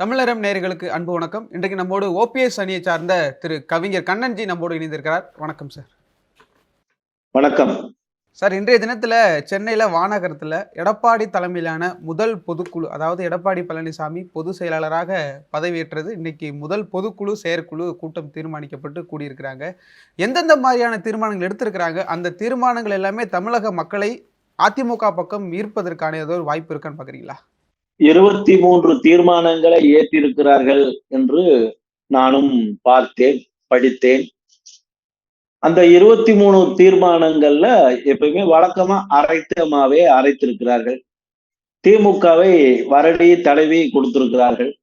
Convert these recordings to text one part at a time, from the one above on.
தமிழரம் நேயர்களுக்கு அன்பு வணக்கம். இன்றைக்கு நம்மோடு ஓபிஎஸ் அணியை சார்ந்த திரு கவிஞர் கண்ணன்ஜி நம்மோடு இணைந்திருக்கிறார். வணக்கம் சார். வணக்கம். சார் இன்றைய தினத்துல சென்னையில வானகரத்துல எடப்பாடி தலைமையிலான முதல் பொதுக்குழு அதாவது எடப்பாடி பழனிசாமி பொதுச் செயலாளராக பதவியேற்றது. இன்னைக்கு முதல் பொதுக்குழு செயற்குழு கூட்டம் தீர்மானிக்கப்பட்டு கூடியிருக்கிறாங்க. எந்தெந்த மாதிரியான தீர்மானங்கள் எடுத்திருக்கிறாங்க? அந்த தீர்மானங்கள் எல்லாமே தமிழக மக்களை அதிமுக பக்கம் ஈர்ப்பதற்கான ஏதோ ஒரு வாய்ப்பு இருக்கான்னு பாக்குறீங்களா? இருபத்தி மூன்று தீர்மானங்களை ஏற்றிருக்கிறார்கள் என்று நானும் பார்த்தேன் படித்தேன். அந்த இருபத்தி மூணு தீர்மானங்கள்ல எப்பயுமே வழக்கமா அரைத்தமாவே அரைத்திருக்கிறார்கள். திமுகவை வரடி தடவி கொடுத்திருக்கிறார்கள்.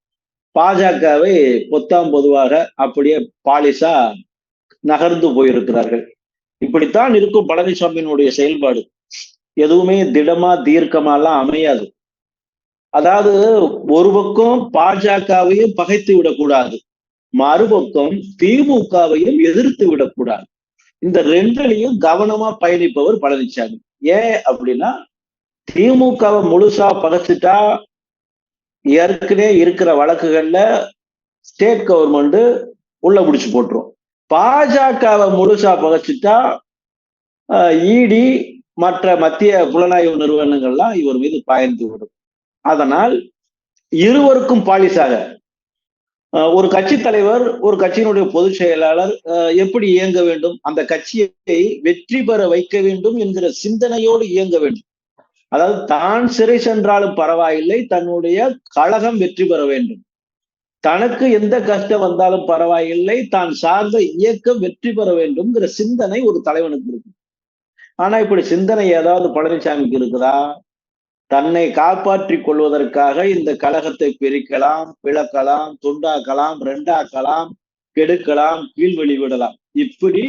பாஜகவை பொத்தாம் பொதுவாக அப்படியே பாலிசா நகர்ந்து போயிருக்கிறார்கள். இப்படித்தான் இருக்கும் பழனிசாமியினுடைய செயல்பாடு. எதுவுமே திடமா தீர்க்கமாலாம் அமையாது. அதாவது ஒரு பக்கம் பாஜகவையும் பகைத்து விடக்கூடாது மறுபக்கம் திமுகவையும் எதிர்த்து விடக்கூடாது. இந்த ரெண்டுலையும் கவனமா பயணிப்பவர் பழனிசாமி ஏன் அப்படின்னா திமுகவை முழுசா பகைச்சிட்டா ஏற்கனவே இருக்கிற வழக்குகள்ல ஸ்டேட் கவர்மெண்ட் உள்ள முடிச்சு போட்டுரும். பாஜகவை முழுசா பகைச்சிட்டா இடி மற்ற மத்திய புலனாய்வு நிறுவனங்கள்லாம் இவர் மீது பாய்ந்து விடும். அதனால் இருவருக்கும் பாலிசாக. ஒரு கட்சி தலைவர் ஒரு கட்சியினுடைய பொதுச் செயலாளர் எப்படி இயங்க வேண்டும்? அந்த கட்சியை வெற்றி பெற வைக்க வேண்டும் என்கிற சிந்தனையோடு இயங்க வேண்டும். அதாவது தான் சிறை சென்றாலும் பரவாயில்லை தன்னுடைய கழகம் வெற்றி பெற வேண்டும். தனக்கு எந்த கஷ்டம் வந்தாலும் பரவாயில்லை தான் சார்ந்த இயக்கம் வெற்றி பெற வேண்டும்ங்கிற சிந்தனை ஒரு தலைவனுக்கு இருக்கு. ஆனா இப்படி சிந்தனை ஏதாவது பழனிசாமிக்கு இருக்குதா? தன்னை காப்பாற்றி கொள்வதற்காக இந்த கழகத்தை பிரிக்கலாம் பிளக்கலாம் துண்டாக்கலாம் ரெண்டாக்கலாம் கெடுக்கலாம் கீழ்வெளி விடலாம். இப்படி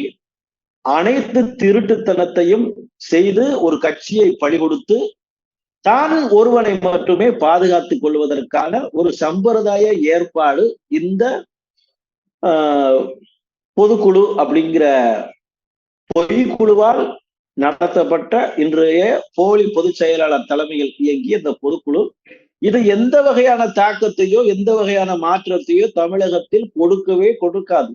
அனைத்து திருட்டுத்தனத்தையும் செய்து ஒரு கட்சியை பழிகொடுத்து தான் ஒருவனை மட்டுமே பாதுகாத்துக் கொள்வதற்கான ஒரு சம்பிரதாய ஏற்பாடு இந்த பொதுக்குழு அப்படிங்கிற பொய்க்குழுவால் நடத்தப்பட்ட இன்றைய போலி பொதுச் செயலாளர் தலைமையில் இயங்கிய இந்த பொதுக்குழு இது எந்த வகையான தாக்கத்தையோ எந்த வகையான மாற்றத்தையோ தமிழகத்தில் கொடுக்கவே கொடுக்காது.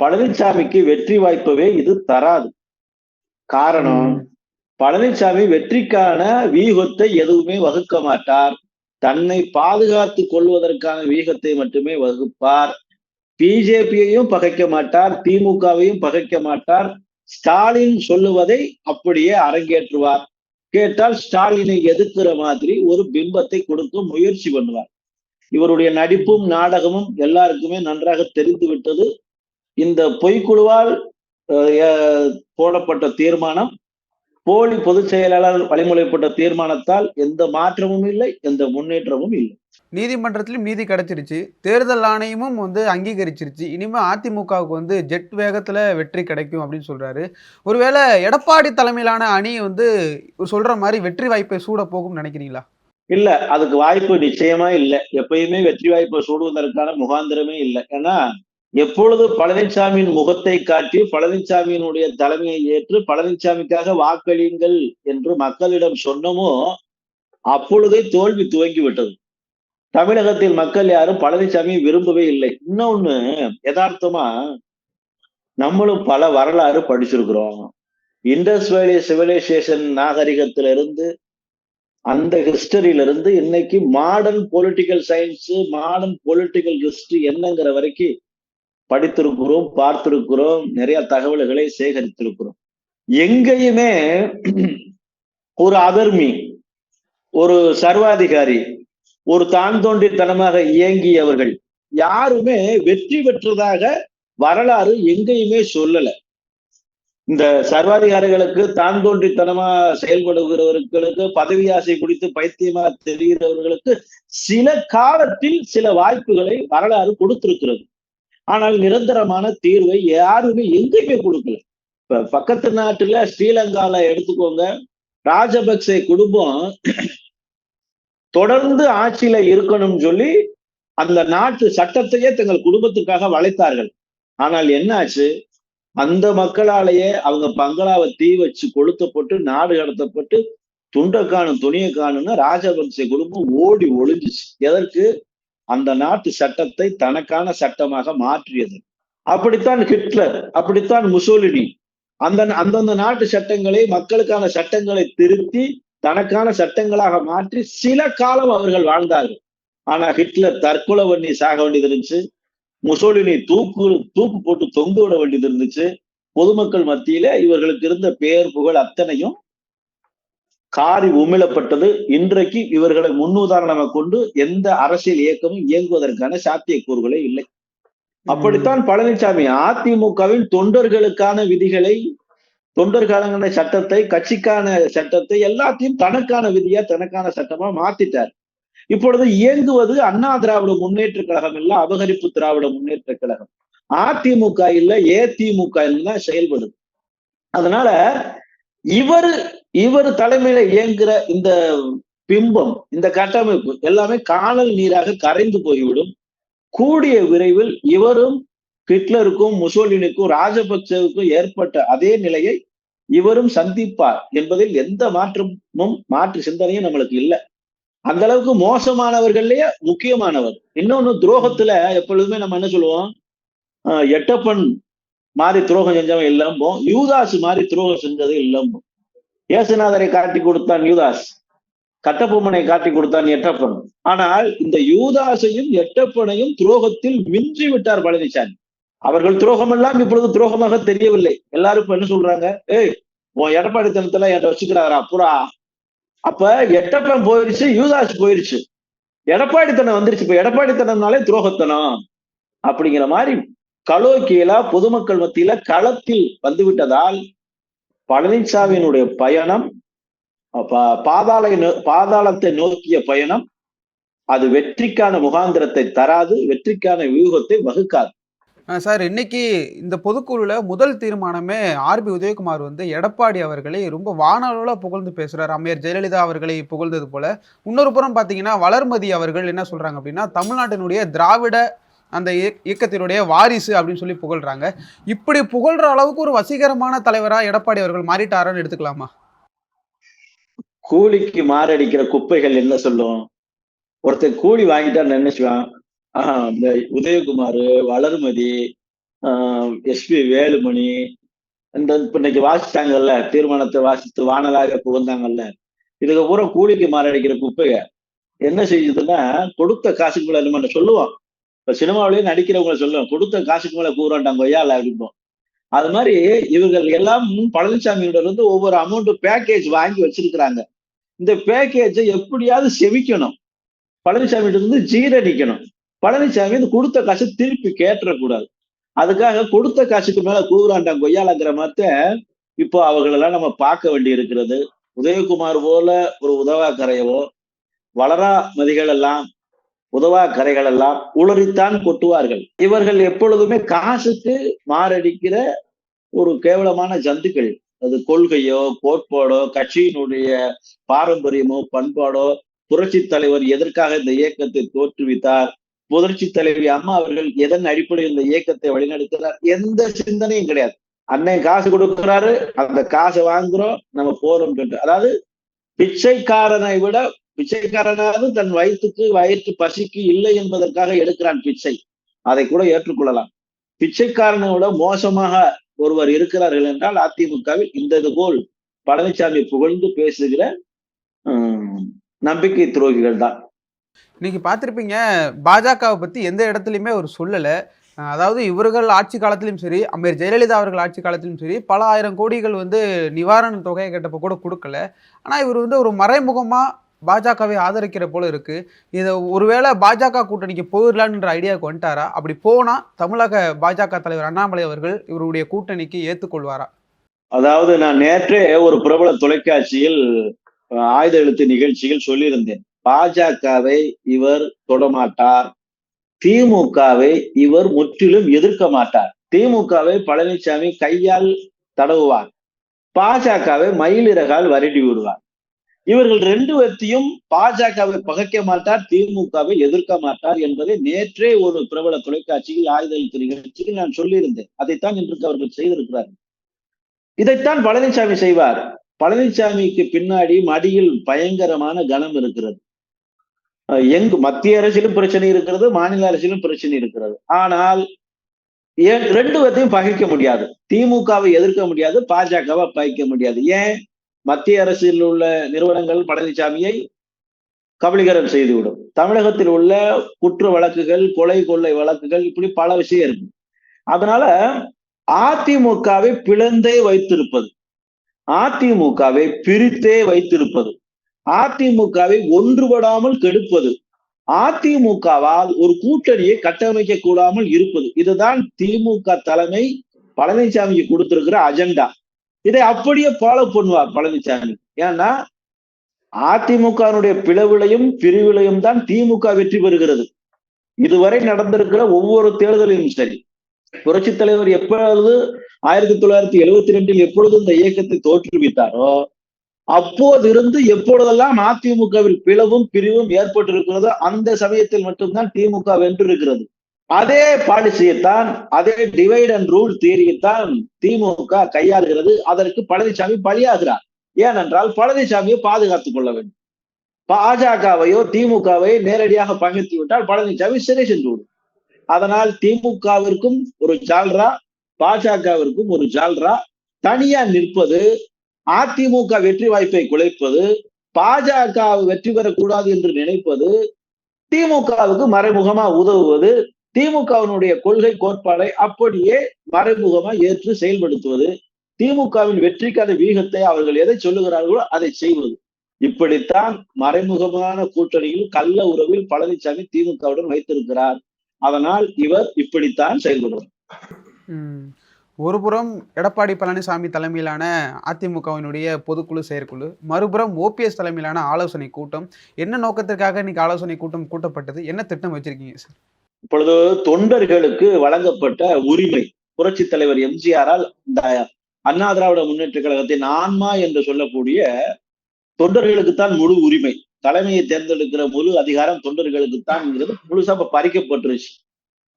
பழனிசாமிக்கு வெற்றி வாய்ப்பவே இது தராது. காரணம் பழனிசாமி வெற்றிக்கான வீகத்தை எதுவுமே வகுக்க மாட்டார். தன்னை பாதுகாத்து கொள்வதற்கான வீகத்தை மட்டுமே வகுப்பார். பிஜேபியையும் பகைக்க மாட்டார் திமுகவையும் பகைக்க மாட்டார். ஸ்டாலின் சொல்லுவதை அப்படியே அரங்கேற்றுவார். கேட்டால் ஸ்டாலினை எதிர்க்கிற மாதிரி ஒரு பிம்பத்தை கொடுக்க முயற்சி பண்ணுவார். இவருடைய நடிப்பும் நாடகமும் எல்லாருக்குமே நன்றாக தெரிந்து விட்டது. இந்த பொய்க்குழுவால் போடப்பட்ட தீர்மானம் போலி பொதுச் செயலாளர் வழிமுறைப்பட்ட தீர்மானத்தால் எந்த மாற்றமும் இல்லை எந்த முன்னேற்றமும் இல்லை. நீதிமன்றத்திலும் நீதி கிடைச்சிருச்சு. தேர்தல் ஆணையமும் வந்து அங்கீகரிச்சிருச்சு. இனிமே அதிமுகவுக்கு வந்து ஜெட் வேகத்துல வெற்றி கிடைக்கும் அப்படின்னு சொல்றாரு. ஒருவேளை எடப்பாடி தலைமையிலான அணி வந்து சொல்ற மாதிரி வெற்றி வாய்ப்பை சூட போகும் நினைக்கிறீங்களா? இல்ல அதுக்கு வாய்ப்பு நிச்சயமா இல்லை. எப்பயுமே வெற்றி வாய்ப்பை சூடுவதற்கான முகாந்திரமே இல்லை. ஏன்னா எப்பொழுது பழனிசாமியின் முகத்தை காட்டி பழனிசாமியினுடைய தலைமையை ஏற்று பழனிசாமிக்காக வாக்களியுங்கள் என்று மக்களிடம் சொன்னமோ அப்பொழுதே தோல்வி துவங்கி விட்டது தமிழகத்தில் மக்கள் யாரும் பழனிசாமி விரும்பவே இல்லை. இன்னொன்னு யதார்த்தமா நம்மளும் பல வரலாறு படிச்சிருக்கிறோம். இண்டஸ் வேலி சிவிலைசேஷன் நாகரிகத்திலிருந்து அந்த ஹிஸ்டரியில இருந்து இன்னைக்கு modern political science modern political history என்னங்கிற வரைக்கும் படித்திருக்கிறோம் பார்த்திருக்கிறோம் நிறைய தகவல்களை சேகரித்திருக்கிறோம். எங்கேயுமே ஒரு அதர்மி ஒரு சர்வாதிகாரி ஒரு தான் தோன்றித்தனமாக இயங்கியவர்கள் யாருமே வெற்றி பெற்றதாக வரலாறு எங்கேயுமே சொல்லல. இந்த சர்வாதிகாரிகளுக்கு தான் தோன்றித்தனமா செயல்படுகிறவர்களுக்கு பதவி ஆசை குடித்து பைத்தியமா தெரிகிறவர்களுக்கு சில காலத்தில் சில வாய்ப்புகளை வரலாறு கொடுத்திருக்கிறது. ஆனால் நிரந்தரமான தீர்வை யாருமே எங்கேயுமே கொடுக்கல. இப்ப பக்கத்து நாட்டுல ஸ்ரீலங்கால எடுத்துக்கோங்க. ராஜபக்சே குடும்பம் தொடர்ந்து ஆட்சியில இருக்கணும்னு சொல்லி அந்த நாட்டு சட்டத்தையே தங்கள் குடும்பத்துக்காக வளைத்தார்கள். ஆனால் என்னாச்சு? அந்த மக்களாலேயே அவங்க பங்களாவை தீ வச்சு கொளுத்தப்பட்டு நாடு கடத்தப்பட்டு துண்டை காணும் துணியை காணும்னு ராஜபக்சே குடும்பம் ஓடி ஒளிஞ்சிச்சு. எதற்கு? அந்த நாட்டு சட்டத்தை தனக்கான சட்டமாக மாற்றியது. அப்படித்தான் ஹிட்லர் அப்படித்தான் முசோலினி. அந்த அந்தந்த நாட்டு சட்டங்களை மக்களுக்கான சட்டங்களை திருத்தி தனக்கான சட்டங்களாக மாற்றி சில காலம் அவர்கள் வாழ்ந்தார்கள். ஆனா ஹிட்லர் தற்கொலை பண்ணி சாக வேண்டியது இருந்துச்சு. முசோலினி தூக்கு தூக்கு போட்டு தொங்க விட வேண்டியது இருந்துச்சு. பொதுமக்கள் மத்தியில இவர்களுக்கு இருந்த பெயர் புகழ் அத்தனையும் காரி உமிழப்பட்டது. இன்றைக்கு இவர்களை முன்னுதாரணமாக கொண்டு எந்த அரசியல் இயக்கமும் இயங்குவதற்கான சாத்தியக்கூறுகளே இல்லை. அப்படித்தான் பழனிசாமி அதிமுகவின் தொண்டர்களுக்கான விதிகளை தொண்டர்களுக்கான சட்டத்தை கட்சிக்கான சட்டத்தை எல்லாத்தையும் தனக்கான விதியா தனக்கான சட்டமா மாத்திட்டார். இப்பொழுது இயங்குவது அண்ணா திராவிட முன்னேற்ற கழகம் இல்ல அபகரிப்பு திராவிட முன்னேற்ற கழகம். அதிமுக இல்ல ஏதிமுக தான் செயல்படுது. அதனால இவர் இவர் தலைமையில இயங்குகிற இந்த பிம்பம் இந்த கட்டமைப்பு எல்லாமே காணல் நீராக கரைந்து போய்விடும். கூடிய விரைவில் இவரும் ஹிட்லருக்கும் முசோலினுக்கும் ராஜபக்சவுக்கும் ஏற்பட்ட அதே நிலையை இவரும் சந்திப்பார் என்பதில் எந்த மாற்றமும் மாற்று சிந்தனையும் நம்மளுக்கு இல்லை. அந்த அளவுக்கு மோசமானவர்கள்லயே முக்கியமானவர். இன்னொன்னு துரோகத்துல எப்பொழுதுமே நம்ம என்ன சொல்லுவோம்? எட்டப்பன் மாதிரி துரோகம் செஞ்சவன் இல்லம்போ யூதாஸ் மாதிரி துரோகம் செஞ்சது இல்லம்போ இயேசுநாதரை காட்டி கொடுத்தான் யூதாஸ். கட்டபொம்மனை காட்டி கொடுத்தான் எட்டப்பன். ஆனால் இந்த யூதாசையும் எட்டப்பனையும் துரோகத்தில் மிஞ்சி விட்டார் பழனிசாமி. அவர்கள் துரோகம் எல்லாம் இப்பொழுது துரோகமாக தெரியவில்லை. எல்லாரும் இப்ப என்ன சொல்றாங்க? ஏய் உன் எடப்பாடி தனத்துல என்கிட்ட வச்சுக்கிறாரா? புறா. அப்ப எட்டப்பன் போயிருச்சு யூதாஸ் போயிருச்சு. எடப்பாடித்தனம் வந்துருச்சு. இப்ப எடப்பாடித்தனம்னாலே துரோகத்தனம். அப்படிங்கிற மாதிரி கலோக்கியலா பொதுமக்கள் மத்தியில களத்தில் வந்துவிட்டதால் பழனிசாமியினுடைய பயணம் பாதாள பாதாளத்தை நோக்கிய பயணம் அது வெற்றிக்கான முகாந்திரத்தை தராது வெற்றிக்கான வியூகத்தை வகுக்காது. சார் இன்னைக்கு இந்த பொதுக்குழுல முதல் தீர்மானமே ஆர்பி உதயகுமார் வந்து எடப்பாடி அவர்களை ரொம்ப வானளவில் புகழ்ந்து பேசுகிறார் அம்மையார் ஜெயலலிதா அவர்களை புகழ்ந்தது போல. இன்னொரு புறம் பார்த்தீங்கன்னா வளர்மதி அவர்கள் என்ன சொல்றாங்க அப்படின்னா தமிழ்நாட்டினுடைய திராவிட அந்த இயக்கத்தினுடைய வாரிசு அப்படின்னு சொல்லி புகழ்றாங்க. இப்படி புகழ்ற அளவுக்கு ஒரு வசீகரமான தலைவரா எடப்பாடி அவர்கள் மாறிட்டாரான்னு எடுத்துக்கலாமா? கூலிக்கு மாரடிக்கிற குப்பைகள் என்ன சொல்லும்? ஒருத்தர் கூலி வாங்கிட்டா நினைச்சுவான் ஆஹ் இந்த உதயகுமார் வளர்மதி ஆஹ் எஸ்பி வேலுமணி இந்த இன்னைக்கு வாசித்தாங்கல்ல தீர்மானத்தை வாசித்து வானலாக புகழ்ந்தாங்கல்ல. இதுக்கு பூரா கூலிக்கு மாரடிக்கிற குப்பைக என்ன செய்யுதுன்னா கொடுத்த காசுக்குள்ள மேல நம்ம சொல்லுவோம் இப்ப சினிமாவிலேயே நடிக்கிறவங்களை சொல்லுவோம் கொடுத்த காசுக்கு மேல கூறாண்டாங்க கொய்யால அப்படிம்போம் அது மாதிரி இவர்கள் எல்லாம் பழனிசாமியோட இருந்து ஒவ்வொரு அமௌண்ட் பேக்கேஜ் வாங்கி வச்சிருக்கிறாங்க. இந்த பேக்கேஜை எப்படியாவது செவிக்கணும். பழனிசாமி இருந்து ஜீரணிக்கணும். பழனிசாமி இந்த கொடுத்த காசு திருப்பி கேட்டக்கூடாது அதுக்காக கொடுத்த காசுக்கு மேல கூறாண்டாங்க கொய்யாலங்கிற மாதிரி இப்போ அவர்களெல்லாம் நம்ம பார்க்க வேண்டி இருக்கிறது உதயகுமார் போல ஒரு உதவாக்கரையவோ வளரா மதிகள் எல்லாம் உதவா கரைகள் எல்லாம் உளறித்தான் கொட்டுவார்கள். இவர்கள் எப்பொழுதுமே காசுக்கு மாரடிக்கிற ஒரு கேவலமான ஜந்துக்கள். அது கொள்கையோ கோட்பாடோ கட்சியினுடைய பாரம்பரியமோ பண்பாடோ புரட்சி தலைவர் எதற்காக இந்த இயக்கத்தை தோற்றுவித்தார்? புரட்சி தலைவி அம்மா அவர்கள் எதன் அடிப்படையில் இந்த இயக்கத்தை வழிநடத்துகிறார் எந்த சிந்தனையும் கிடையாது. அண்ணன் காசு கொடுக்கிறாரு அந்த காசை வாங்குறோம் நம்ம போறோம் அதாவது பிச்சைக்காரனை விட பிச்சைக்காரனாவது தன் வயிற்றுக்கு வயிற்று பசிக்கு இல்லை என்பதற்காக எடுக்கிறான் பிச்சை. அதை கூட ஏற்றுக்கொள்ளலாம். பிச்சைக்காரனை விட மோசமாக ஒருவர் இருக்கிறார்கள் என்றால் அதிமுகவில் இந்த போல் பழனிசாமி புகழ்ந்து பேசுகிற நம்பிக்கை துரோகிகள் தான். இன்னைக்கு பார்த்துருப்பீங்க பாஜகவை பத்தி எந்த இடத்துலையுமே அவர் சொல்லலை. அதாவது இவர்கள் ஆட்சி காலத்திலும் சரி அமீர் ஜெயலலிதா அவர்கள் ஆட்சி காலத்திலும் சரி பல ஆயிரம் கோடிகள் வந்து நிவாரண தொகையை கேட்டப்போ கூட கொடுக்கல. ஆனால் இவர் வந்து ஒரு மறைமுகமாக பாஜகவை ஆதரிக்கிற போல இருக்கு. இதை ஒருவேளை பாஜக கூட்டணிக்கு போயிடலான்ற ஐடியாவுக்கு வந்துட்டாரா? அப்படி போனா தமிழக பாஜக தலைவர் அண்ணாமலை அவர்கள் இவருடைய கூட்டணிக்கு ஏற்றுக்கொள்வாரா அதாவது நான் நேற்றே ஒரு பிரபல தொலைக்காட்சியில் ஆயுத எழுத்து நிகழ்ச்சியில் சொல்லியிருந்தேன். பாஜகவை இவர் தொடமாட்டார். திமுகவை இவர் முற்றிலும் எதிர்க்க மாட்டார். திமுகவை பழனிசாமி கையால் தடவுவார். பாஜகவை மயிலிறகால் வருடி விடுவார். இவர்கள் ரெண்டு பேர்த்தையும் பாஜகவை பகைக்க மாட்டார் திமுகவை எதிர்க்க மாட்டார் என்பதை நேற்றே ஒரு பிரபல தொலைக்காட்சியில் ஆயுத நிகழ்ச்சியில் நான் சொல்லியிருந்தேன். அதைத்தான் இன்றைக்கு அவர்கள் செய்திருக்கிறார்கள். இதைத்தான் பழனிசாமி செய்வார். பழனிசாமிக்கு பின்னாடி மடியில் பயங்கரமான கனம் இருக்கிறது. எங்கு மத்திய அரசிலும் பிரச்சனை இருக்கிறது மாநில அரசிலும் பிரச்சனை இருக்கிறது. ஆனால் ஏன் ரெண்டு பேர்த்தையும் பகைக்க முடியாது. திமுகவை எதிர்க்க முடியாது பாஜகவை பகைக்க முடியாது. ஏன்? மத்திய அரசில் உள்ள நிறுவனங்கள் பழனிசாமியை கபலீகரம் செய்துவிடும். தமிழகத்தில் உள்ள குற்ற வழக்குகள் கொலை கொள்ளை வழக்குகள் இப்படி பல விஷயம் இருக்கு. அதனால அதிமுகவை பிளந்தே வைத்திருப்பது. அதிமுகவை பிரித்தே வைத்திருப்பது. அதிமுகவை ஒன்றுபடாமல் கெடுப்பது. அதிமுகவால் ஒரு கூட்டணியை கட்டமைக்க கூடாமல் இருப்பது. இதுதான் திமுக தலைமை பழனிசாமிக்கு கொடுத்திருக்கிற அஜெண்டா. இதை அப்படியே ஃபாலோ பண்ணுவார் பழனிசாமி ஏன்னா அதிமுகனுடைய பிளவிலையும் பிரிவிலையும் தான் திமுக வெற்றி பெறுகிறது. இதுவரை நடந்திருக்கிற ஒவ்வொரு தேர்தலிலும் சரி. புரட்சி தலைவர் எப்பொழுது ஆயிரத்தி தொள்ளாயிரத்தி எழுவத்தி ரெண்டில் எப்பொழுது இந்த இயக்கத்தை தோற்றுவித்தாரோ அப்போதிருந்து எப்பொழுதெல்லாம் அதிமுகவில் பிளவும் பிரிவும் ஏற்பட்டிருக்கிறதோ அந்த சமயத்தில் மட்டும்தான் திமுக வென்றிருக்கிறது. அதே பாலிசியைத்தான் அதே டிவைட் அண்ட் ரூல் தியரியைத்தான் திமுக கையாளுகிறது. அதற்கு பழனிசாமி பலியாகிறார். ஏனென்றால் பழனிசாமியை பாதுகாத்துக் கொள்ள வேண்டும். பாஜகவையோ திமுகவை நேரடியாக பகிர்ந்து விட்டால் பழனிசாமி சிறை சென்று விடும் அதனால் திமுகவிற்கும் ஒரு ஜால்ரா பாஜகவிற்கும் ஒரு ஜால்ரா. தனியா நிற்பது அதிமுக வெற்றி வாய்ப்பை குலைப்பது பாஜக வெற்றி பெறக்கூடாது என்று நினைப்பது திமுகவுக்கு மறைமுகமா உதவுவது திமுகவினுடைய கொள்கை கோட்பாடை அப்படியே மறைமுகமா ஏற்று செயல்படுத்துவது. திமுகவின் வெற்றிக்கான வீகத்தை அவர்கள் எதை சொல்லுகிறார்களோ அதை செய்வது. இப்படித்தான் மறைமுகமான கூட்டணியில் கள்ள உறவில் பழனிசாமி திமுகவுடன் வைத்திருக்கிறார். அதனால் இவர் இப்படித்தான் செயல்படுவார் ஒருபுறம் எடப்பாடி பழனிசாமி தலைமையிலான அதிமுகவினுடைய பொதுக்குழு செயற்குழு மறுபுறம் ஓபிஎஸ் தலைமையிலான ஆலோசனை கூட்டம். என்ன நோக்கத்திற்காக இன்னைக்கு ஆலோசனை கூட்டம் கூட்டப்பட்டது? என்ன திட்டம் வச்சிருக்கீங்க சார்? இப்பொழுது தொண்டர்களுக்கு வழங்கப்பட்ட உரிமை. புரட்சி தலைவர் எம்ஜிஆரால் இந்த அண்ணா திராவிட முன்னேற்ற கழகத்தின் ஆன்மா என்று சொல்லக்கூடிய தொண்டர்களுக்குத்தான் முழு உரிமை. தலைமையை தேர்ந்தெடுக்கிற முழு அதிகாரம் தொண்டர்களுக்குத்தான் முழுசா பறிக்கப்பட்டுருச்சு.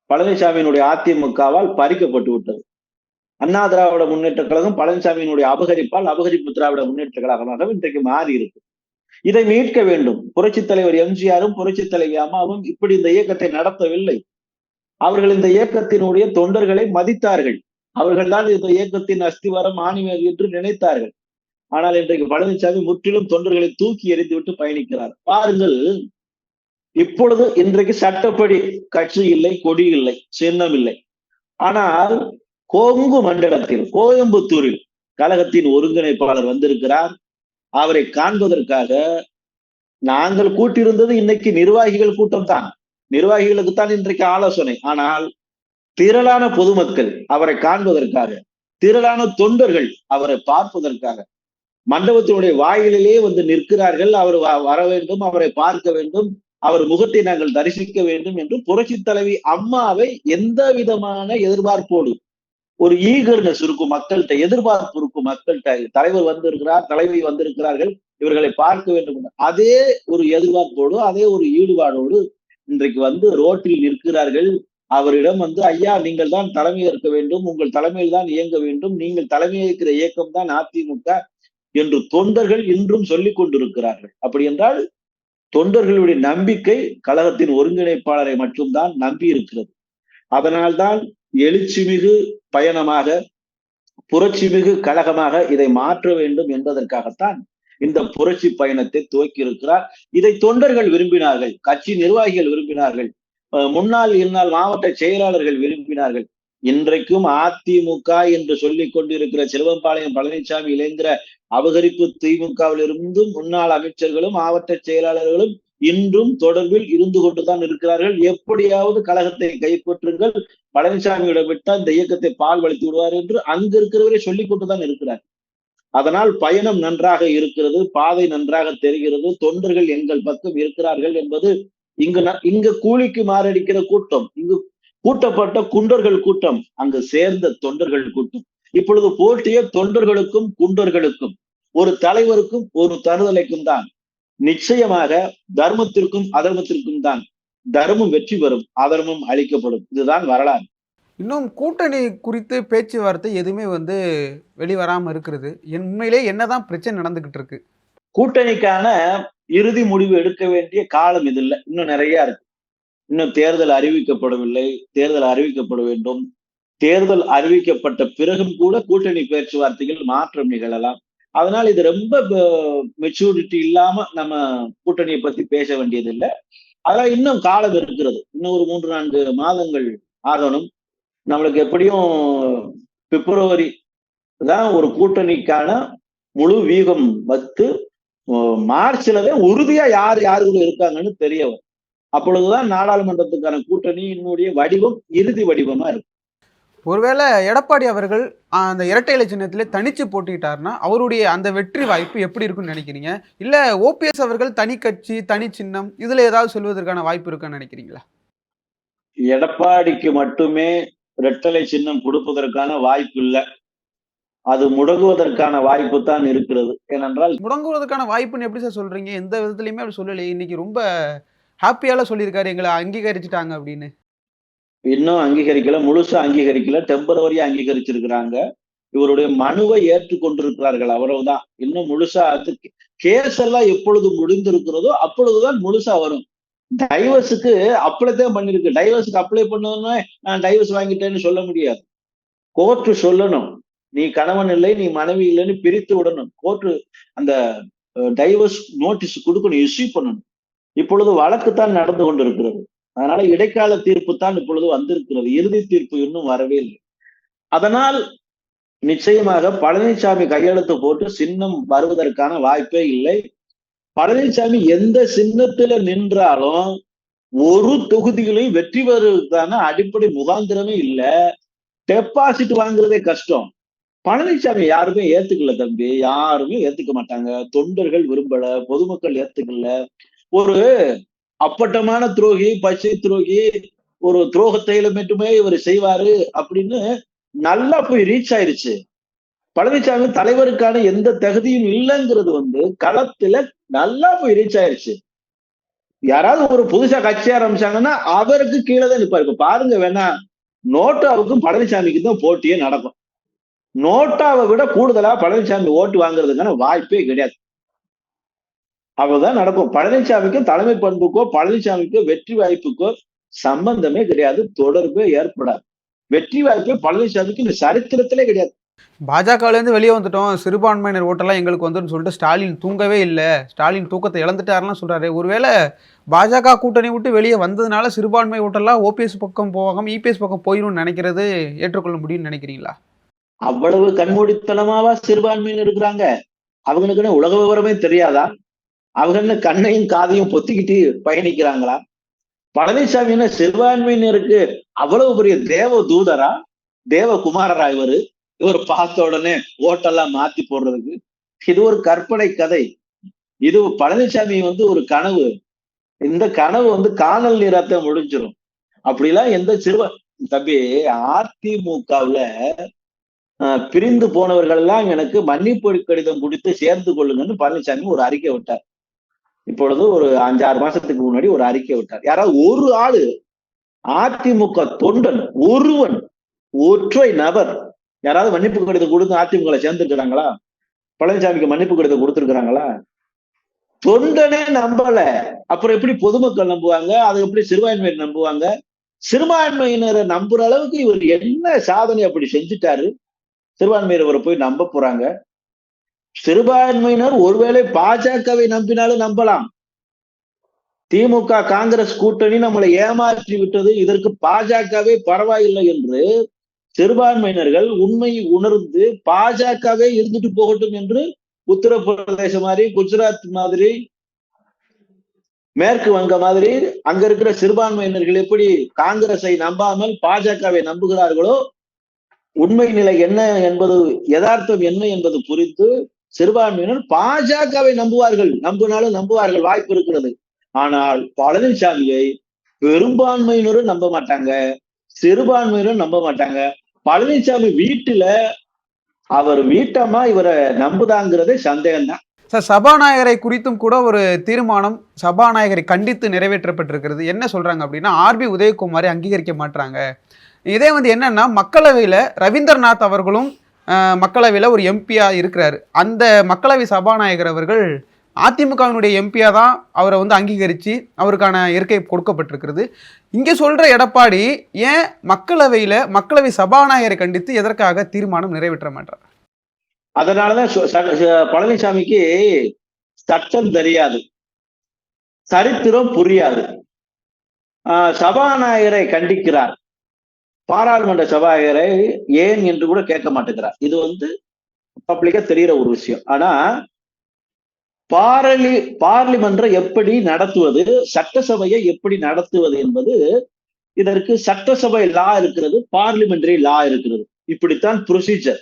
பழனிசாமியினுடைய அதிமுகவால் பறிக்கப்பட்டு விட்டது. அண்ணா திராவிட முன்னேற்ற கழகம் பழனிசாமியினுடைய அபகரிப்பால் அபகரிப்பு திராவிட முன்னேற்ற கழகமாக இன்றைக்கு மாறி இருக்கு இதை மீட்க வேண்டும். புரட்சி தலைவர் எம்ஜிஆரும் புரட்சி தலைவி அம்மாவும் இப்படி இந்த இயக்கத்தை நடத்தவில்லை. அவர்கள் இந்த இயக்கத்தினுடைய தொண்டர்களை மதித்தார்கள். அவர்கள்தான் இந்த இயக்கத்தின் அஸ்திவாரம் ஆணிவர் என்று நினைத்தார்கள். ஆனால் இன்றைக்கு பழனிசாமி முற்றிலும் தொண்டர்களை தூக்கி எறிந்துவிட்டு பயணிக்கிறார். பாருங்கள் இப்பொழுது இன்றைக்கு சட்டப்படி கட்சி இல்லை கொடி இல்லை சின்னம் இல்லை. ஆனால் கொங்கு மண்டலத்தில் கோயம்புத்தூரில் கழகத்தின் ஒருங்கிணைப்பாளர் வந்திருக்கிறார். அவரை காண்பதற்காக நாங்கள் கூட்டியிருந்தது இன்னைக்கு நிர்வாகிகள் கூட்டம் தான் நிர்வாகிகளுக்கு தான் இன்றைக்கு ஆலோசனை. ஆனால் திரளான பொதுமக்கள் அவரை காண்பதற்காக திரளான தொண்டர்கள் அவரை பார்ப்பதற்காக மண்டபத்தினுடைய வாயிலிலே வந்து நிற்கிறார்கள். அவர் வர வேண்டும் அவரை பார்க்க வேண்டும் அவர் முகத்தை நாங்கள் தரிசிக்க வேண்டும் என்று புரட்சி தலைவி அம்மாவை எந்த விதமான எதிர்பார்ப்போடு ஒரு ஈகர்னஸ் இருக்கும் மக்கள்கிட்ட எதிர்பார்ப்பு இருக்கும் மக்கள்கிட்ட தலைவர் வந்திருக்கிறார் தலைவி வந்திருக்கிறார்கள் இவர்களை பார்க்க வேண்டும் என்று. அதே ஒரு எதிர்பார்ப்போடு அதே ஒரு ஈடுபாடோடு இன்றைக்கு வந்து ரோட்டில் நிற்கிறார்கள். அவரிடம் வந்து ஐயா நீங்கள் தான் தலைமை ஏற்க வேண்டும் உங்கள் தலைமையில் தான் இயங்க வேண்டும் நீங்கள் தலைமை ஏற்கிற இயக்கம் தான் அதிமுக என்று தொண்டர்கள் இன்றும் சொல்லிக் கொண்டிருக்கிறார்கள். அப்படி என்றால் தொண்டர்களுடைய நம்பிக்கை கழகத்தின் ஒருங்கிணைப்பாளரை மட்டும்தான் நம்பி இருக்கிறது அதனால்தான் எழுச்சிமிகு பயணமாக புரட்சிமிகு கழகமாக இதை மாற்ற வேண்டும் என்பதற்காகத்தான் இந்த புரட்சி பயணத்தை துவக்கி இருக்கிறார் இதை தொண்டர்கள் விரும்பினார்கள் கட்சி நிர்வாகிகள் விரும்பினார்கள் முன்னாள் இந்நாள் மாவட்ட செயலாளர்கள் விரும்பினார்கள். இன்றைக்கும் அதிமுக என்று சொல்லிக் கொண்டிருக்கிற செல்வம்பாளையம் பழனிசாமி இளைஞர அபகரிப்பு திமுகவில் இருந்தும் முன்னாள் அமைச்சர்களும் மாவட்ட செயலாளர்களும் இன்றும் தொடர்பில் இருந்து கொண்டுதான் இருக்கிறார்கள். எப்படியாவது கழகத்தை கைப்பற்றுங்கள். பழனிசாமியிடம் விட்டால் இந்த இயக்கத்தை பால் வலித்து விடுவார் என்று அங்க இருக்கிறவரை சொல்லிக் கொண்டுதான் இருக்கிறார். அதனால் பயணம் நன்றாக இருக்கிறது பாதை நன்றாக தெரிகிறது தொண்டர்கள் எங்கள் பக்கம் இருக்கிறார்கள் என்பது இங்கு ந- இங்கு கூலிக்கு மாரடிக்கிற கூட்டம் இங்கு கூட்டப்பட்ட குண்டர்கள் கூட்டம் அங்கு சேர்ந்த தொண்டர்கள் கூட்டம். இப்பொழுது போட்டிய தொண்டர்களுக்கும் குண்டர்களுக்கும் ஒரு தலைவருக்கும் ஒரு தருதலைக்கும் தான். நிச்சயமாக தர்மத்திற்கும் அதர்மத்திற்கும் தான் தர்மம் வெற்றி பெறும் அதர்மம் அழிக்கப்படும். இதுதான் வரலாறு. இன்னும் கூட்டணி குறித்து பேச்சுவார்த்தை எதுவுமே வந்து வெளிவராம இருக்கிறது. உண்மையிலே என்னதான் பிரச்சனை நடந்துகிட்டு இருக்கு. கூட்டணிக்கான இறுதி முடிவு எடுக்க வேண்டிய காலம் இது இல்லை. இன்னும் நிறைய இருக்கு. இன்னும் தேர்தல் அறிவிக்கப்படவில்லை. தேர்தல் அறிவிக்கப்பட வேண்டும். தேர்தல் அறிவிக்கப்பட்ட பிறகும் கூட கூட்டணி பேச்சுவார்த்தைகள் மாற்றம் நிகழலாம். அதனால இது ரொம்ப மெச்சூரிட்டி இல்லாம நம்ம கூட்டணியை பத்தி பேச வேண்டியது இல்லை அதான் இன்னும் காலம் இருக்கிறது. இன்னும் ஒரு மூன்று நான்கு மாதங்கள் ஆகணும். நம்மளுக்கு எப்படியும் பிப்ரவரி தான் ஒரு கூட்டணிக்கான முழு வீகம் வத்து மார்ச்லவே உறுதியா யார் யாரு கூட இருக்காங்கன்னு தெரிய வரும். அப்பொழுதுதான் நாடாளுமன்றத்துக்கான கூட்டணியினுடைய வடிவம் இறுதி வடிவமா இருக்கும். ஒருவேளை எடப்பாடி அவர்கள் அந்த இரட்டை இலை சின்னத்திலே தனிச்சு போட்டிட்டாருன்னா அவருடைய அந்த வெற்றி வாய்ப்பு எப்படி இருக்குன்னு நினைக்கிறீங்க? இல்ல ஓபிஎஸ் அவர்கள் தனி கட்சி தனி சின்னம் இதுல ஏதாவது சொல்வதற்கான வாய்ப்பு இருக்குன்னு நினைக்கிறீங்களா? எடப்பாடிக்கு மட்டுமே ரெட்டலை சின்னம் கொடுப்பதற்கான வாய்ப்பு இல்லை. அது முடங்குவதற்கான வாய்ப்பு தான் இருக்கிறது. ஏனென்றால் முடங்குவதற்கான வாய்ப்புன்னு எப்படி சார் சொல்றீங்க? எந்த விதத்துலயுமே அப்படி சொல்லலையே. இன்னைக்கு ரொம்ப ஹாப்பியால சொல்லியிருக்காரு. எங்களை அங்கீகரிச்சுட்டாங்க அப்படின்னு. இன்னும் அங்கீகரிக்கல முழுசா அங்கீகரிக்கல டெம்பரவரியா அங்கீகரிச்சிருக்கிறாங்க. இவருடைய மனுவை ஏற்றுக்கொண்டிருக்கிறார்கள் அவ்வளவுதான் இன்னும் முழுசா அது கேஸ் எல்லாம் எப்பொழுது முடிந்திருக்கிறதோ அப்பொழுதுதான் முழுசா வரும். டைவர்ஸுக்கு அப்ளை தான் பண்ணிருக்கு. டைவர்ஸுக்கு அப்ளை பண்ணணும்னா நான் டைவர்ஸ் வாங்கிட்டேன்னு சொல்ல முடியாது. கோர்ட்டு சொல்லணும். நீ கணவன் இல்லை நீ மனைவி இல்லைன்னு பிரித்து விடணும். கோர்ட்டு அந்த டைவர்ஸ் நோட்டீஸ் கொடுக்கணும் இஷ்யூ பண்ணணும். இப்பொழுது வழக்கு தான் நடந்து கொண்டிருக்கிறது. அதனால இடைக்கால தீர்ப்பு தான் இப்பொழுது வந்திருக்கிறது. இறுதி தீர்ப்பு இன்னும் வரவே இல்லை. அதனால் நிச்சயமாக பழனிசாமி கையெழுத்து போட்டு சின்னம் வருவதற்கான வாய்ப்பே இல்லை. பழனிசாமி எந்த சின்னத்துல நின்றாலும் ஒரு தொகுதிகளையும் வெற்றி பெறுவதற்கான அடிப்படை முகாந்திரமே இல்ல. டெபாசிட் வாங்குறதே கஷ்டம். பழனிசாமி யாருமே ஏத்துக்கல தம்பி. யாருமே ஏத்துக்க மாட்டாங்க. தொண்டர்கள் விரும்பல பொதுமக்கள் ஏத்துக்கல. ஒரு அப்பட்டமான துரோகி பசி துரோகி ஒரு துரோகத்தையில மட்டுமே இவர் செய்வாரு அப்படின்னு நல்லா போய் ரீச் ஆயிருச்சு. பழனிசாமி தலைவருக்கான எந்த தகுதியும் இல்லைங்கிறது வந்து களத்துல நல்லா போய் ரீச் ஆயிருச்சு. யாராவது ஒரு புதுசா கட்சி ஆரம்பிச்சாங்கன்னா அவருக்கு கீழே தான் நிப்பாரு. இப்ப பாருங்க வேணா நோட்டாவுக்கும் பழனிசாமிக்கு தான் போட்டியே நடக்கும். நோட்டாவை விட கூடுதலா பழனிசாமி ஓட்டு வாங்குறதுக்கான வாய்ப்பே கிடையாது. அவ்வளவுதான் நடக்கும். பழனிசாமிக்கும் தலைமை பண்புக்கோ பழனிசாமிக்கோ வெற்றி வாய்ப்புக்கோ சம்பந்தமே கிடையாது தொடர்பே ஏற்படாது. வெற்றி வாய்ப்பே பழனிசாமிக்கு இந்த சரித்திரத்திலே கிடையாது. பாஜகவிலேருந்து வெளியே வந்துட்டோம். சிறுபான்மையினர் ஓட்டெல்லாம் எங்களுக்கு வந்துன்னு சொல்லிட்டு ஸ்டாலின் தூங்கவே இல்லை. ஸ்டாலின் தூக்கத்தை இழந்துட்டாருலாம் சொல்றாரு. ஒருவேளை பாஜக கூட்டணி விட்டு வெளியே வந்ததுனால சிறுபான்மை ஓட்டெல்லாம் ஓபிஎஸ் பக்கம் போகாம இபிஎஸ் பக்கம் போயிடும்னு நினைக்கிறது ஏற்றுக்கொள்ள முடியும்னு நினைக்கிறீங்களா? அவ்வளவு கண்மூடித்தனமாவா சிறுபான்மையினர் இருக்கிறாங்க? அவங்களுக்குன்னு உலக விவரமே தெரியாதா? அவங்கன்னு கண்ணையும் காதையும் பொத்திக்கிட்டு பயணிக்கிறாங்களா? பழனிசாமின்னு சிறுபான்மையினருக்கு அவ்வளவு பெரிய தேவ தூதரா தேவ குமாரரா இவரு? இவர் பார்த்த உடனே ஓட்டெல்லாம் மாத்தி போடுறதுக்கு. இது ஒரு கற்பனை கதை. இது பழனிசாமி வந்து ஒரு கனவு. இந்த கனவு வந்து காணல் நீராத்த முடிஞ்சிடும் அப்படிலாம் எந்த சிறுவ தம்பி அதிமுகவுல பிரிந்து போனவர்கள் எல்லாம் எனக்கு மன்னிப்பு கடிதம் கொடுத்து சேர்ந்து கொள்ளுங்கன்னு பழனிசாமி ஒரு அறிக்கை விட்டார். இப்பொழுது ஒரு அஞ்சாறு மாசத்துக்கு முன்னாடி ஒரு அறிக்கை விட்டார். யாராவது ஒரு ஆளு அதிமுக தொண்டன் ஒருவன் ஒற்றை நபர் யாராவது மன்னிப்பு கடிதம் கொடுத்து அதிமுக சேர்ந்துருக்கிறாங்களா? பழனிசாமிக்கு மன்னிப்பு கடிதம் கொடுத்துருக்காங்களா தொண்டனே நம்பல. அப்புறம் எப்படி பொதுமக்கள் நம்புவாங்க? அது எப்படி சிறுபான்மையினர் நம்புவாங்க? சிறுபான்மையினரை நம்புற அளவுக்கு இவர் என்ன சாதனை அப்படி செஞ்சுட்டாரு? சிறுபான்மையினர் போய் நம்ப போறாங்க. சிறுபான்மையினர் ஒருவேளை பாஜகவை நம்பினாலும் நம்பலாம். திமுக காங்கிரஸ் கூட்டணி நம்மளை ஏமாற்றி விட்டது. இதற்கு பாஜகவே பரவாயில்லை என்று சிறுபான்மையினர்கள் உண்மையை உணர்ந்து பாஜகவே இருந்துட்டு போகட்டும் என்று உத்தரப்பிரதேச மாதிரி குஜராத் மாதிரி மேற்கு வங்க மாதிரி அங்க இருக்கிற சிறுபான்மையினர்கள் எப்படி காங்கிரஸை நம்பாமல் பாஜகவை நம்புகிறார்களோ உண்மை நிலை என்ன என்பது யதார்த்தம் என்ன என்பது புரிந்து சிறுபான்மையினர் பாஜகவை நம்புவார்கள். நம்பினாலும் நம்புவார்கள். வாய்ப்பு இருக்கிறது. ஆனால் பழனிசாமியை பெரும்பான்மையினரும் நம்ப மாட்டாங்க. சிறுபான்மையினரும் நம்ப மாட்டாங்க. பழனிசாமி வீட்டுல அவர் வீட்டமா இவரை நம்புதாங்கிறதே சந்தேகம்தான். சார் சபாநாயகரை குறித்தும் கூட ஒரு தீர்மானம் சபாநாயகரை கண்டித்து நிறைவேற்றப்பட்டிருக்கிறது. என்ன சொல்றாங்க அப்படின்னா ஆர்பி உதயகுமாரை அங்கீகரிக்க மாட்டாங்க இதே வந்து என்னன்னா மக்களவையில் ரவீந்திரநாத் அவர்களும் மக்களவையில் ஒரு எம்பியா இருக்கிறாரு. அந்த மக்களவை சபாநாயகர் அவர்கள் அதிமுகவினுடைய எம்பியா தான் அவரை வந்து அங்கீகரித்து அவருக்கான இருக்கை கொடுக்கப்பட்டிருக்கிறது. இங்கே சொல்கிற எடப்பாடி ஏன் மக்களவையில் மக்களவை சபாநாயகரை கண்டித்து எதற்காக தீர்மானம் நிறைவேற்ற மாட்டார்? அதனாலதான் தான் பழனிசாமிக்கு சட்டம் தெரியாது. சரித்திரம் புரியாது. ஆஹ் சபாநாயகரை கண்டிக்கிறார். பாராளுமன்ற சபாநாயகரை ஏன் என்று கூட கேட்க மாட்டேங்கிறார். இது வந்து பப்ளிக்கா தெரியற ஒரு விஷயம். ஆனா பாரலி பார்லிமென்றை எப்படி நடத்துவது சட்டசபையை எப்படி நடத்துவது என்பது இதற்கு சட்டசபை லா இருக்கிறது பார்லிமெண்டரி லா இருக்கிறது. இப்படித்தான் ப்ரொசீஜர்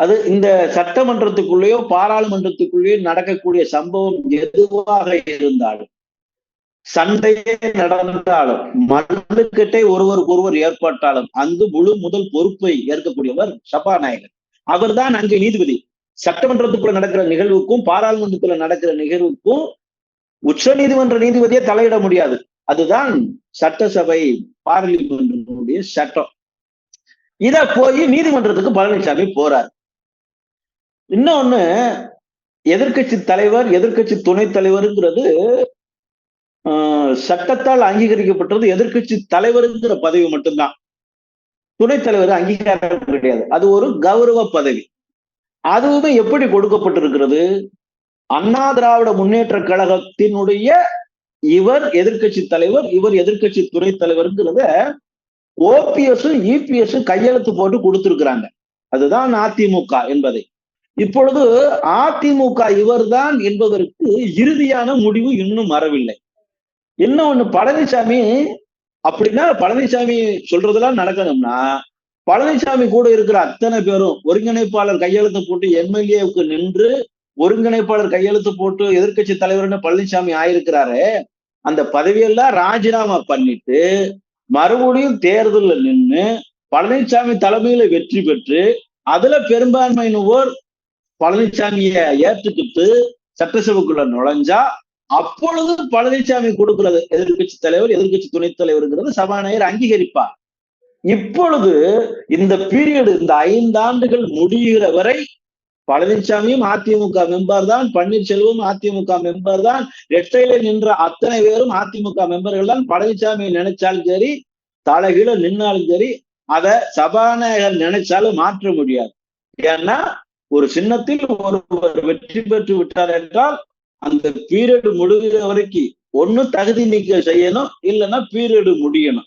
அது இந்த சட்டமன்றத்துக்குள்ளேயோ பாராளுமன்றத்துக்குள்ளேயோ நடக்கக்கூடிய சம்பவம் எதுவாக இருந்தாலும் சண்டையே நடந்தாலும் மல்லுக்கட்டை ஒருவருக்கு ஒருவர் ஏற்பட்டாலும் அங்கு முழு முதல் பொறுப்பை ஏற்கக்கூடியவர் சபாநாயகர். அவர்தான் அங்கு நீதிபதி. சட்டமன்றத்துக்குள்ள நடக்கிற நிகழ்வுக்கும் பாராளுமன்றத்துல நடக்கிற நிகழ்வுக்கும் உச்ச நீதிமன்ற நீதிபதியே தலையிட முடியாது. அதுதான் சட்டசபை பார்லிமெண்டினுடைய சட்டம். இத போய் நீதிமன்றத்துக்கு பழனிசாமி போறார். இன்னொன்னு எதிர்க்கட்சி தலைவர் எதிர்க்கட்சி துணைத் தலைவருங்கிறது சட்டத்தால் அங்கீகரிக்கப்பட்டது எதிர்க்கட்சி தலைவருங்கிற பதவி மட்டும்தான். துணைத் தலைவர் அங்கீகாரம் கிடையாது. அது ஒரு கௌரவ பதவி. அதுவுமே எப்படி கொடுக்கப்பட்டிருக்கிறது? அண்ணா திராவிட முன்னேற்ற கழகத்தினுடைய இவர் எதிர்க்கட்சி தலைவர் இவர் எதிர்க்கட்சி துணைத் தலைவருங்கிறத ஓபிஎஸ் இபிஎஸ் கையெழுத்து போட்டு கொடுத்திருக்கிறாங்க. அதுதான் அதிமுக என்பதை. இப்பொழுது அதிமுக இவர்தான் என்பதற்கு இறுதியான முடிவு இன்னும் வரவில்லை. இன்னொன்னு பழனிசாமி அப்படின்னா பழனிசாமி சொல்றதெல்லாம் நடக்கணும்னா பழனிசாமி கூட இருக்கிற அத்தனை பேரும் ஒருங்கிணைப்பாளர் கையெழுத்து போட்டு எம்எல்ஏவுக்கு நின்று ஒருங்கிணைப்பாளர் கையெழுத்து போட்டு எதிர்க்கட்சி தலைவர்னு பழனிசாமி ஆயிருக்கிறாரு அந்த பதவியெல்லாம் ராஜினாமா பண்ணிட்டு மறுபடியும் தேர்தல்ல நின்னு பழனிசாமி தலைமையில வெற்றி பெற்று அதுல பெரும்பான்மையினோர் பழனிசாமிய ஏற்றுக்கிட்டு சட்டசபைக்குள்ள நுழைஞ்சா அப்பொழுது பழனிசாமி கொடுக்கிறது எதிர்கட்சி தலைவர் எதிர்க்கட்சி துணைத் தலைவருங்கிறது சபாநாயகர் அங்கீகரிப்பார். இப்பொழுது இந்த பீரியடு இந்த ஐந்தாண்டுகள் முடிகிற வரை பழனிசாமியும் அதிமுக மெம்பர் தான் பன்னீர்செல்வம் அதிமுக மெம்பர் தான் ரெட்டையில நின்ற அத்தனை பேரும் அதிமுக மெம்பர்கள் தான். பழனிசாமி நினைச்சாலும் சரி தலைகீழ நின்னாலும் சரி அதை சபாநாயகர் நினைச்சாலும் மாற்ற முடியாது. ஏன்னா ஒரு சின்னத்தில் ஒருவர் வெற்றி பெற்று விட்டார் என்றால் அந்த பீரியடு முடிகிற வரைக்கும் ஒண்ணு தகுதி நீக்க செய்யணும் இல்லைன்னா பீரியடு முடியணும்.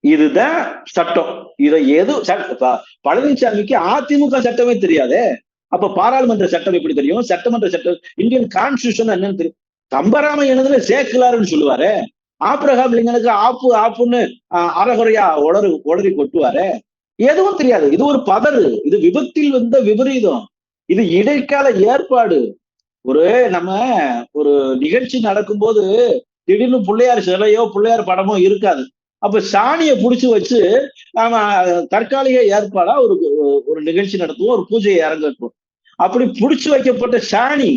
இதுதான் சட்டம். இதை எது சட்ட- பழனிசாமிக்கு அதிமுக சட்டமே தெரியாதே? அப்ப பாராளுமன்ற சட்டம் எப்படி தெரியும்? சட்டமன்ற சட்டம் இந்தியன் கான்ஸ்டியூஷன் என்னன்னு தெரியும்? கம்பராம எழுதுல சேக்கலாருன்னு சொல்லுவாரு. ஆப்ரஹாம் லிங்கனுக்கு ஆப்பு ஆப்புன்னு ஆஹ், அறகுறையா உளறு உளறி கொட்டுவாரு. எதுவும் தெரியாது. இது ஒரு பதறு. இது விபத்தில் வந்த விபரீதம். இது இடைக்கால ஏற்பாடு. ஒரு நம்ம ஒரு நிகழ்ச்சி நடக்கும்போது திடீர்னு பிள்ளையார் சிலையோ பிள்ளையார் படமோ இருக்காது. அப்ப சாணியை புடிச்சு வச்சு நாம தற்காலிக ஏற்பாடா ஒரு ஒரு நிகழ்ச்சி நடத்துவோம் ஒரு பூஜையை அரங்கேற்றுவோம் அப்படி புடிச்சு வைக்கப்பட்ட சாணி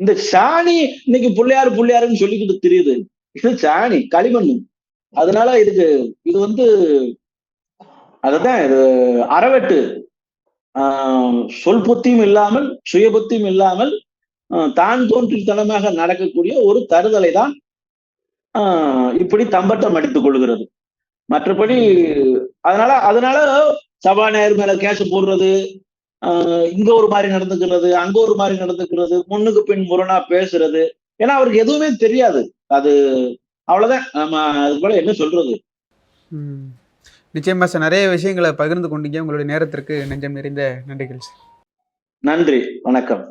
இந்த சாணி இன்னைக்கு பிள்ளையார் பிள்ளையாருன்னு சொல்லிக்கிட்டு தெரியுது. இது சாணி களிமண் அதனால இதுக்கு இது வந்து அதுதான் இது அறவெட்டு. ஆஹ் சொல் புத்தியும் இல்லாமல் சுய புத்தியும் இல்லாமல் தான் தோன்றித்தனமாக நடக்கக்கூடிய ஒரு தருதலை தான் இப்படி தம்பட்டம் அடித்துக் கொள்கிறது. மற்றபடி அதனால அதனால சபாநாயகர் மேல கேஸ் போடுறது இங்க ஒரு மாதிரி நடந்துக்கிறது அங்க ஒரு மாதிரி நடந்துக்கிறது முன்னுக்கு பின் முரணா பேசுறது. ஏன்னா அவருக்கு எதுவுமே தெரியாது. அது அவ்வளவுதான். நம்ம அது போல என்ன சொல்றது. நிச்சயமா சார் நிறைய விஷயங்களை பகிர்ந்து கொண்டீங்க. உங்களுடைய நேரத்திற்கு நெஞ்சம் நிறைந்த நன்றிகள் நன்றி. வணக்கம்.